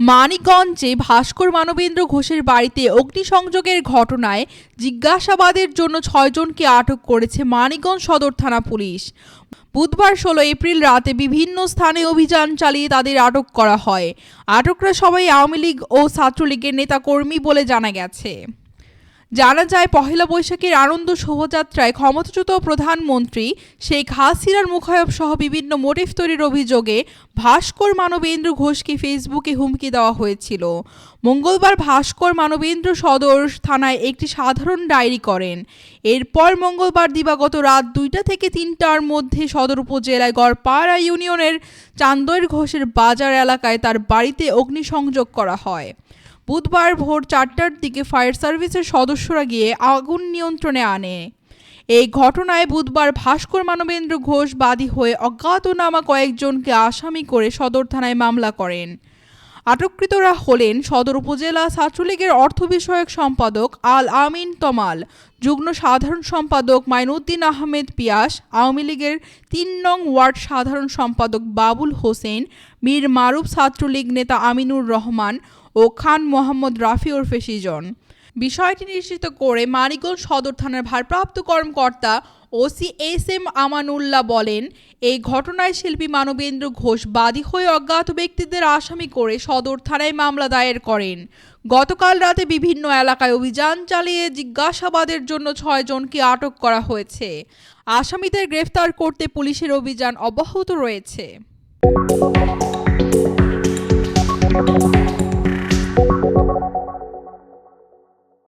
মানিকগঞ্জে ভাস্কর মানবেন্দ্র ঘোষের বাড়িতে অগ্নিসংযোগের ঘটনায় জিজ্ঞাসাবাদের জন্য ছয়জনকে আটক করেছে মানিকগঞ্জ সদর থানা পুলিশ। বুধবার ষোলো এপ্রিল রাতে বিভিন্ন স্থানে অভিযান চালিয়ে তাদের আটক করা হয়। আটকরা সবাই আওয়ামী লীগ ও ছাত্রলীগের নেতাকর্মী বলে জানা গেছে। জানা যায়, পহেলা বৈশাখের আনন্দ শোভাযাত্রায় ক্ষমতাচ্যুত প্রধানমন্ত্রী শেখ হাসিনার মুখায়ব সহ বিভিন্ন মোটিফ তৈরির অভিযোগে ভাস্কর মানবেন্দ্র ঘোষকে ফেসবুকে হুমকি দেওয়া হয়েছিল। মঙ্গলবার ভাস্কর মানবেন্দ্র সদর থানায় একটি সাধারণ ডায়েরি করেন। এরপর মঙ্গলবার দিবাগত রাত দুইটা থেকে তিনটার মধ্যে সদর উপজেলায় গড়পাড়া ইউনিয়নের চান্দৈর ঘোষের বাজার এলাকায় তার বাড়িতে অগ্নিসংযোগ করা হয়। বুধবার ভোর চারটার দিকে ফায়ার সার্ভিসের সদস্যরা গিয়ে আগুন নিয়ন্ত্রণে আনে। এই ঘটনায় বুধবার ভাস্কর মানবেন্দ্র ঘোষ বাদী হয়ে অজ্ঞাতনামা কয়েকজনকে আসামি করে সদর থানায় মামলা করেন। আটককৃতরা হলেন সদর উপজেলা ছাত্রলীগের অর্থ বিষয়ক সম্পাদক আল আমিন তমাল, যুগ্ম সাধারণ সম্পাদক মাইনুদ্দিন আহমেদ পিয়াস, আওয়ামী লীগের তিন নং ওয়ার্ড সাধারণ সম্পাদক বাবুল হোসেন, মীর মারুফ ছাত্রলীগ নেতা আমিনুর রহমান ও খান মোহাম্মদ রাফি ওরফে সিজন। বিষয়টি নিশ্চিত করে মানিকগঞ্জ সদর থানার ভারপ্রাপ্ত কর্মকর্তা ওসি এস এম আমানুল্লাহ বলেন, এই ঘটনায় শিল্পী মানবেন্দ্র ঘোষ বাদী হয়ে অজ্ঞাত ব্যক্তিদের আসামি করে সদর থানায় মামলা দায়ের করেন। গতকাল রাতে বিভিন্ন এলাকায় অভিযান চালিয়ে জিজ্ঞাসাবাদের জন্য ছয়জনকে আটক করা হয়েছে। আসামিদের গ্রেফতার করতে পুলিশের অভিযান অব্যাহত রয়েছে।